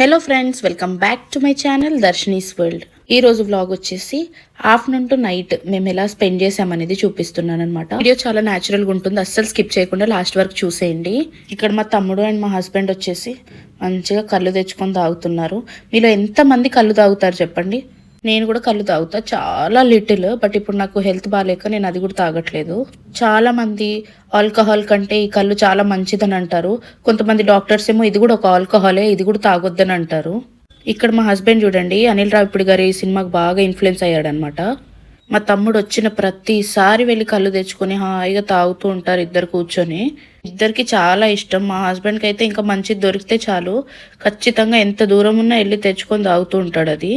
Hello friends welcome back to my channel Darshini's world ఈ రోజు vlog వచ్చేసి afternoon to night మేము ఎలా స్పెండ్ చేసామనేది చూపిస్తున్నాను అనమాట వీడియో చాలా న్యాచురల్గా ఉంటుంది అస్సలు స్కిప్ చేయకుండా లాస్ట్ వరకు చూసేయండి. ఇక్కడ మా తమ్ముడు అండ్ మా హస్బెండ్ వచ్చేసి మంచిగా కళ్ళు తెచ్చుకొని తాగుతున్నారు. మీలో ఎంతమంది కళ్ళు తాగుతారు చెప్పండి? నేను కూడా కళ్ళు తాగుతా. చాలా లిటిల్ బట్ ఇప్పుడు నాకు హెల్త్ బాగాలేక నేను అది కూడా తాగట్లేదు. చాలా మంది ఆల్కహాల్ కంటే ఈ కళ్ళు చాలా మంచిదని అంటారు. కొంతమంది డాక్టర్స్ ఏమో ఇది కూడా ఒక ఆల్కహాలే ఇది కూడా తాగొద్దని అంటారు. ఇక్కడ మా హస్బెండ్ చూడండి అనిల్ రావిపూడి గారు ఈ సినిమాకి బాగా ఇన్ఫ్లుయెన్స్ అయ్యాడనమాట. మా తమ్ముడు వచ్చిన ప్రతిసారి వెళ్ళి కళ్ళు తెచ్చుకొని హాయిగా తాగుతూ ఉంటారు ఇద్దరు కూర్చొని. ఇద్దరికి చాలా ఇష్టం. మా హస్బెండ్కి అయితే ఇంకా మంచిది దొరికితే చాలు. ఖచ్చితంగా ఎంత దూరం ఉన్నా వెళ్ళి తెచ్చుకొని తాగుతూ ఉంటాడు అది.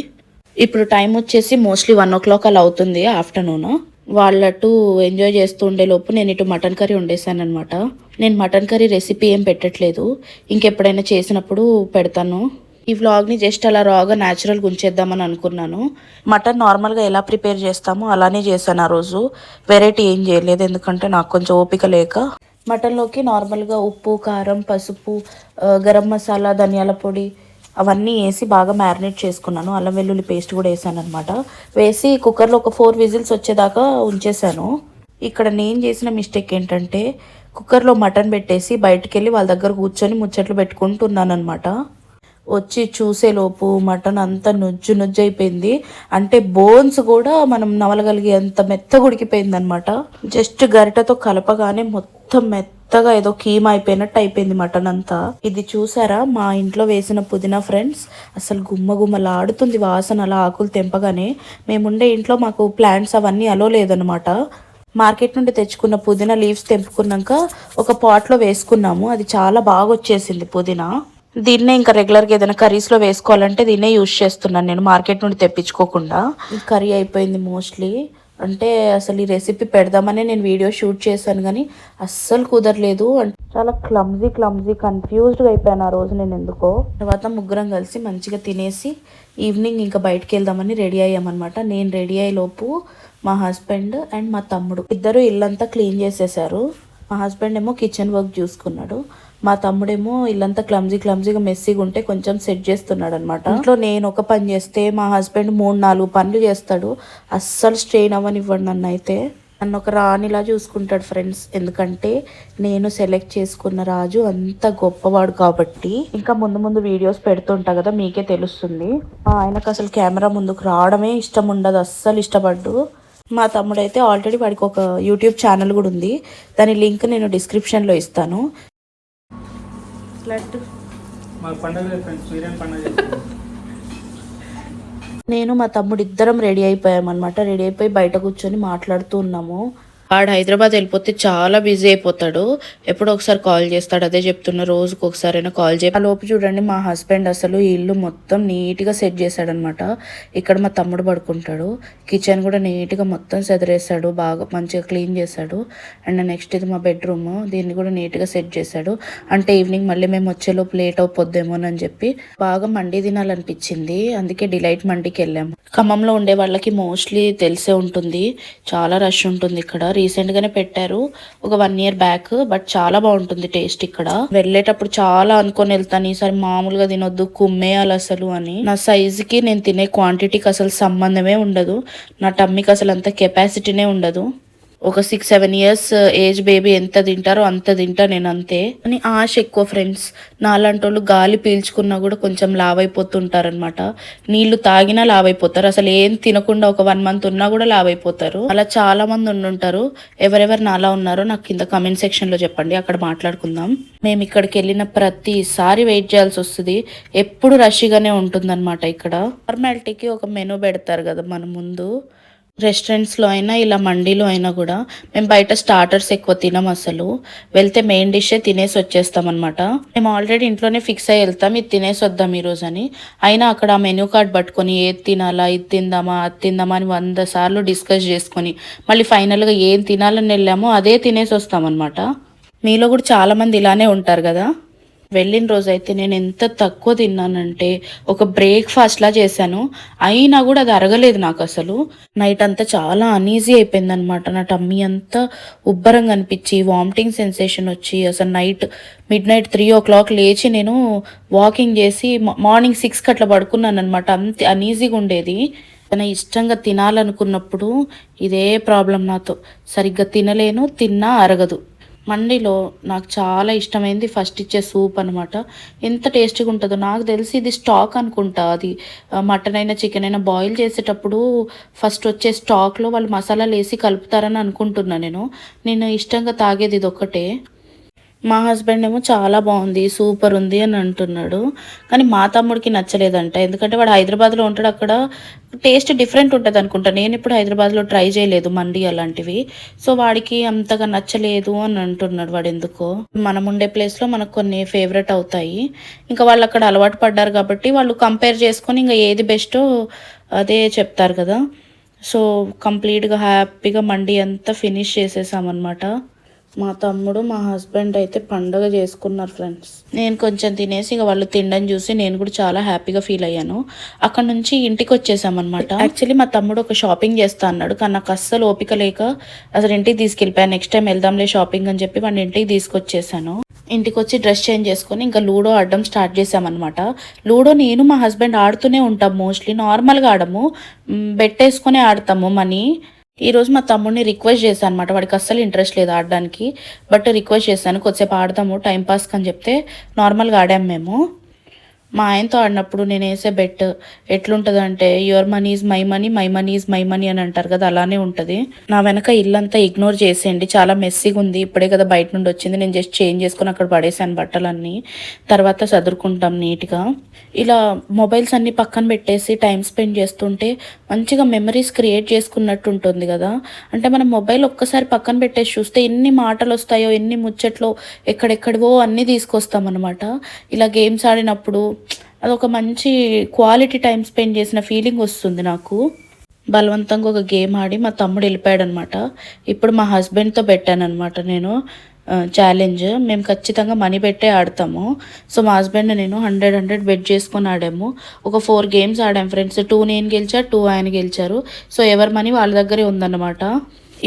ఇప్పుడు టైం వచ్చేసి మోస్ట్లీ వన్ ఓ క్లాక్ అలా అవుతుంది ఆఫ్టర్నూన్. వాళ్ళటు ఎంజాయ్ చేస్తూ ఉండే లోపు నేను ఇటు మటన్ కర్రీ వండేసాను నేను మటన్ కర్రీ రెసిపీ ఏం పెట్టట్లేదు. ఇంకెప్పుడైనా చేసినప్పుడు పెడతాను. ఈ వ్లాగ్ని జస్ట్ అలా రాగా న్యాచురల్గా ఉంచేద్దామని అనుకున్నాను. మటన్ నార్మల్గా ఎలా ప్రిపేర్ చేస్తామో అలానే చేశాను ఆ రోజు. వెరైటీ ఏం చేయలేదు ఎందుకంటే నాకు కొంచెం ఓపిక లేక. మటన్లోకి నార్మల్గా ఉప్పు కారం పసుపు గరం మసాలా ధనియాల పొడి అవన్నీ వేసి బాగా మ్యారినేట్ చేసుకున్నాను. అల్లం వెల్లుల్లి పేస్ట్ కూడా వేసాను అనమాట వేసి కుక్కర్లో ఒక ఫోర్ విజిల్స్ వచ్చేదాకా ఉంచేసాను. ఇక్కడ నేను చేసిన మిస్టేక్ ఏంటంటే కుక్కర్లో మటన్ పెట్టేసి బయటికి వెళ్ళి వాళ్ళ దగ్గర కూర్చొని ముచ్చట్లు పెట్టుకుంటున్నాను అనమాట వచ్చి చూసేలోపు మటన్ అంతా నుజ్జు నుజ్జు అయిపోయింది. అంటే బోన్స్ కూడా మనం నవలగలిగే అంత మెత్తగా ఉడికిపోయింది అనమాట జస్ట్ గరిటతో కలపగానే మొత్తం మెత్త మెత్తగా ఏదో కీమ్ అయిపోయినట్టు అయిపోయింది మటన్ అంతా. ఇది చూసారా? మా ఇంట్లో వేసిన పుదీనా ఫ్రెండ్స్ అసలు గుమ్మ గుమ్మలాడుతుంది వాసన అలా ఆకులు తెంపగానే. మేముండే ఇంట్లో మాకు ప్లాంట్స్ అవన్నీ అలో లేదనమాట మార్కెట్ నుండి తెచ్చుకున్న పుదీనా లీవ్స్ తెంపుకున్నాక ఒక పాట్లో వేసుకున్నాము. అది చాలా బాగా వచ్చేసింది పుదీనా. దీన్నే ఇంకా రెగ్యులర్గా ఏదైనా కర్రీస్లో వేసుకోవాలంటే దీన్నే యూజ్ చేస్తున్నాను నేను మార్కెట్ నుండి తెప్పించుకోకుండా. కర్రీ అయిపోయింది మోస్ట్లీ. అంటే అసలు ఈ రెసిపీ పెడదామనే నేను వీడియో షూట్ చేశాను కానీ అస్సలు కుదరలేదు. అంటే చాలా క్లమ్జీ క్లమ్జీ కన్ఫ్యూజ్డ్గా అయిపోయాను ఆ రోజు నేను ఎందుకో. తర్వాత ముగ్గురం కలిసి మంచిగా తినేసి ఈవినింగ్ ఇంకా బయటికి వెళ్దామని రెడీ అయ్యామన్నమాట. నేను రెడీ అయ్యే లోపు మా హస్బెండ్ అండ్ మా తమ్ముడు ఇద్దరు ఇల్లంతా క్లీన్ చేసేసారు. మా హస్బెండ్ ఏమో కిచెన్ వర్క్ చూసుకున్నాడు. మా తమ్ముడేమో ఇల్లంతా క్లమ్జీ క్లమ్జీగా మెస్సీగా ఉంటే కొంచెం సెట్ చేస్తున్నాడు అనమాట ఇంట్లో నేను ఒక పని చేస్తే మా హస్బెండ్ మూడు నాలుగు పనులు చేస్తాడు. అస్సలు స్ట్రెయిన్ అవ్వనివ్వండి నన్ను అయితే. నన్ను ఒక రాణిలా చూసుకుంటాడు ఫ్రెండ్స్ ఎందుకంటే నేను సెలెక్ట్ చేసుకున్న రాజు అంత గొప్పవాడు కాబట్టి. ఇంకా ముందు ముందు వీడియోస్ పెడుతుంటా కదా మీకే తెలుస్తుంది. ఆయనకు అసలు కెమెరా ముందుకు రావడమే ఇష్టం ఉండదు అస్సలు ఇష్టపడ్డు. మా తమ్ముడైతే ఆల్రెడీ వాడికి ఒక యూట్యూబ్ ఛానల్ కూడా ఉంది. దాని లింక్ నేను డిస్క్రిప్షన్లో ఇస్తాను? నేను మా తమ్ముడు ఇద్దరం రెడీ అయిపోయామన్నమాట. రెడీ అయిపోయి బయట కూర్చొని మాట్లాడుతూ ఉన్నాము. వాడు హైదరాబాద్ వెళ్ళిపోతే చాలా బిజీ అయిపోతాడు. ఎప్పుడో ఒకసారి కాల్ చేస్తాడు. అదే చెప్తున్నా రోజుకి ఒకసారైనా కాల్ చేయ లోపు చూడండి మా హస్బెండ్ అసలు ఈ ఇల్లు మొత్తం నీట్గా సెట్ చేశాడనమాట. ఇక్కడ మా తమ్ముడు పడుకుంటాడు. కిచెన్ కూడా నీట్గా మొత్తం సెదరేసాడు బాగా మంచిగా క్లీన్ చేశాడు. అండ్ నెక్స్ట్ ఇది మా బెడ్రూమ్. దీన్ని కూడా నీట్గా సెట్ చేశాడు. అంటే ఈవినింగ్ మళ్ళీ మేము వచ్చేలోపు లేట్ అవుపోద్దేమోనని చెప్పి బాగా మండి తినాలనిపించింది. అందుకే డిలైట్ మండికి వెళ్ళాము. ఖమ్మంలో ఉండే వాళ్ళకి మోస్ట్లీ తెలిసే ఉంటుంది. చాలా రష్ ఉంటుంది ఇక్కడ. రీసెంట్గానే పెట్టారు. ఒక వన్ ఇయర్ బ్యాక్ బట్ చాలా బాగుంటుంది టేస్ట్ ఇక్కడ. వెళ్ళేటప్పుడు చాలా అనుకొని వెళ్తాను ఈసారి మామూలుగా తినొద్దు కుమ్మేయాలి అసలు అని. నా సైజుకి నేను తినే క్వాంటిటీకి అసలు సంబంధమే ఉండదు. నా టమ్మీకి అసలు అంత కెపాసిటీనే ఉండదు. ఒక six seven years age baby ఎంత తింటారో అంత తింటా నేను అంతే అని ఆశ ఎక్కువ ఫ్రెండ్స్ నాలాంటి వాళ్ళు గాలి పీల్చుకున్నా కూడా కొంచెం లావ్ అయిపోతుంటారనమాట నీళ్ళు తాగినా లావ్ అయిపోతారు అసలు ఏం తినకుండా ఒక వన్ మంత్ ఉన్నా కూడా లావ్ అయిపోతారు అలా చాలా మంది ఉండుంటారు. ఎవరెవరు నాలా ఉన్నారో నాకు కింద కమెంట్ సెక్షన్లో చెప్పండి. అక్కడ మాట్లాడుకుందాం. మేము ఇక్కడికి వెళ్ళిన ప్రతిసారి వెయిట్ చేయాల్సి వస్తుంది. ఎప్పుడు రష్గానే ఉంటుందన్నమాట ఇక్కడ. ఫార్మాలిటీకి ఒక మెనూ పెడతారు కదా మన ముందు. రెస్టారెంట్స్లో అయినా ఇలా మండీలో అయినా కూడా మేము బయట స్టార్టర్స్ ఎక్కువ తినం అసలు. వెళ్తే మెయిన్ డిషే తినేసి వచ్చేస్తాం అనమాట మేము ఆల్రెడీ ఇంట్లోనే ఫిక్స్ అయ్యి వెళ్తాం ఇది తినేసి వద్దాం ఈరోజు అని. అయినా అక్కడ ఆ మెనూ కార్డ్ పట్టుకొని ఏది తినాలా ఇది తిందామా అది తిందామా అని వంద సార్లు డిస్కస్ చేసుకొని మళ్ళీ ఫైనల్గా ఏం తినాలని వెళ్ళామో అదే తినేసి వస్తామన్నమాట మీలో కూడా చాలామంది ఇలానే ఉంటారు కదా? వెళ్ళిన రోజు అయితే నేను ఎంత తక్కువ తిన్నానంటే ఒక బ్రేక్ఫాస్ట్ లా చేశాను. అయినా కూడా అది అరగలేదు నాకు అసలు. నైట్ అంతా చాలా అనీజీ అయిపోయింది అనమాట నా టమ్మీ అంతా ఉబ్బరంగా అనిపించి వామిటింగ్ సెన్సేషన్ వచ్చి అసలు night midnight three o'clock లేచి నేను వాకింగ్ చేసి మార్నింగ్ సిక్స్కి అట్లా పడుకున్నాను అనమాట అంత అనీజీగా ఉండేది. తన ఇష్టంగా తినాలనుకున్నప్పుడు ఇదే ప్రాబ్లం నాతో. సరిగ్గా తినలేను తిన్నా అరగదు. మండీలో నాకు చాలా ఇష్టమైంది ఫస్ట్ ఇచ్చే సూప్ అనమాట ఎంత టేస్టీగా ఉంటుందో నాకు తెలిసి ఇది స్టాక్ అనుకుంటా అది. మటన్ అయినా చికెన్ అయినా బాయిల్ చేసేటప్పుడు ఫస్ట్ వచ్చే స్టాక్లో వాళ్ళు మసాలాలు వేసి కలుపుతారని అనుకుంటున్నా నేను. నేను ఇష్టంగా తాగేది ఇది ఒక్కటే. మా హస్బెండ్ ఏమో చాలా బాగుంది సూపర్ ఉంది అని అంటున్నాడు. కానీ మా తమ్ముడికి నచ్చలేదంట. ఎందుకంటే వాడు హైదరాబాద్లో ఉంటాడు అక్కడ. టేస్ట్ డిఫరెంట్ ఉంటుంది అనుకుంటా. నేను ఇప్పుడు హైదరాబాద్లో ట్రై చేయలేదు మండి అలాంటివి. సో వాడికి అంతగా నచ్చలేదు అని అంటున్నాడు వాడు ఎందుకో. మనం ఉండే ప్లేస్లో మనకు కొన్ని ఫేవరెట్ అవుతాయి. ఇంకా వాళ్ళు అక్కడ అలవాటు పడ్డారు కాబట్టి వాళ్ళు కంపేర్ చేసుకొని ఇంకా ఏది బెస్టో అదే చెప్తారు కదా. సో కంప్లీట్గా హ్యాపీగా మండి అంతా ఫినిష్ చేసేసామన్నమాట. మా తమ్ముడు మా హస్బెండ్ అయితే పండగ చేసుకున్నారు ఫ్రెండ్స్ నేను కొంచెం తినేసి ఇక వాళ్ళు తినడం చూసి నేను కూడా చాలా హ్యాపీగా ఫీల్ అయ్యాను. అక్కడ నుంచి ఇంటికి వచ్చేసామన్నమాట. యాక్చువల్లీ మా తమ్ముడు ఒక షాపింగ్ చేస్తా అన్నాడు కానీ నాకు అస్సలు ఓపిక లేక అసలు ఇంటికి తీసుకెళ్ళిపోయాను. నెక్స్ట్ టైం వెళ్దాంలే షాపింగ్ అని చెప్పి వాడిని ఇంటికి తీసుకొచ్చేసాను. ఇంటికి వచ్చి డ్రెస్ చేంజ్ చేసుకొని ఇంకా లూడో ఆడడం స్టార్ట్ చేసామన్నమాట. లూడో నేను మా హస్బెండ్ ఆడుతూనే ఉంటాం. మోస్ట్లీ నార్మల్గా ఆడము. బెట్టేసుకొని ఆడతాము మనీ. ఈరోజు మా తమ్ముడిని రిక్వెస్ట్ చేశాను అనమాట వాడికి అస్సలు ఇంట్రెస్ట్ లేదు ఆడడానికి. బట్ రిక్వెస్ట్ చేశాను. కొద్దిసేపు ఆడదాము టైంపాస్కి అని చెప్తే నార్మల్గా ఆడాము మేము. మా ఆయనతో ఆడినప్పుడు నేను వేసే బెట్ ఎట్లుంటుందంటే your money is my money my money is my money అని అంటారు కదా అలానే ఉంటుంది. నా వెనక ఇల్లంతా ఇగ్నోర్ చేసేయండి. చాలా మెస్సీగా ఉంది. ఇప్పుడే కదా బయట నుండి వచ్చింది. నేను జస్ట్ చేంజ్ చేసుకుని అక్కడ పడేసాను బట్టలన్నీ. తర్వాత చదువుకుంటాం నీట్గా. ఇలా మొబైల్స్ అన్ని పక్కన పెట్టేసి టైం స్పెండ్ చేస్తుంటే మంచిగా మెమరీస్ క్రియేట్ చేసుకున్నట్టు ఉంటుంది కదా. అంటే మనం మొబైల్ ఒక్కసారి పక్కన పెట్టేసి చూస్తే ఎన్ని మాటలు వస్తాయో ఎన్ని ముచ్చట్లో ఎక్కడెక్కడివో అన్నీ తీసుకొస్తాం అనమాట ఇలా గేమ్స్ ఆడినప్పుడు అదొక మంచి క్వాలిటీ టైం స్పెండ్ చేసిన ఫీలింగ్ వస్తుంది నాకు. బలవంతంగా ఒక గేమ్ ఆడి మా తమ్ముడు వెళ్ళిపోయాడు అనమాట ఇప్పుడు మా హస్బెండ్తో పెట్టాను అనమాట నేను ఛాలెంజ్ మేము ఖచ్చితంగా మనీ పెట్టే ఆడతాము. సో మా హస్బెండ్ నేను హండ్రెడ్ హండ్రెడ్ బెట్ చేసుకొని ఆడాము. ఒక ఫోర్ గేమ్స్ ఆడాము ఫ్రెండ్స్ టూ నేను గెలిచా టూ ఆయన గెలిచారు. సో ఎవరి మనీ వాళ్ళ దగ్గరే ఉందన్నమాట.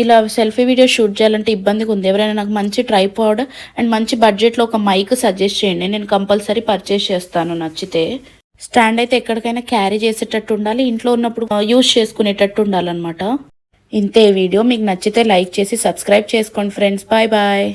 ఇలా సెల్ఫీ వీడియో షూట్ చేయాలంటే ఇబ్బందిగా ఉంది. ఎవరైనా నాకు మంచి ట్రైపాడ్ అండ్ మంచి బడ్జెట్లో ఒక మైక్ సజెస్ట్ చేయండి. నేను కంపల్సరీ పర్చేస్ చేస్తాను. నచ్చితే స్టాండ్ అయితే ఎక్కడికైనా క్యారీ చేసేటట్టు ఉండాలి. ఇంట్లో ఉన్నప్పుడు uh, యూజ్ చేసుకునేటట్టు ఉండాలన్నమాట. ఇంతే వీడియో మీకు నచ్చితే లైక్ చేసి సబ్స్క్రైబ్ చేసుకోండి ఫ్రెండ్స్ బాయ్ బాయ్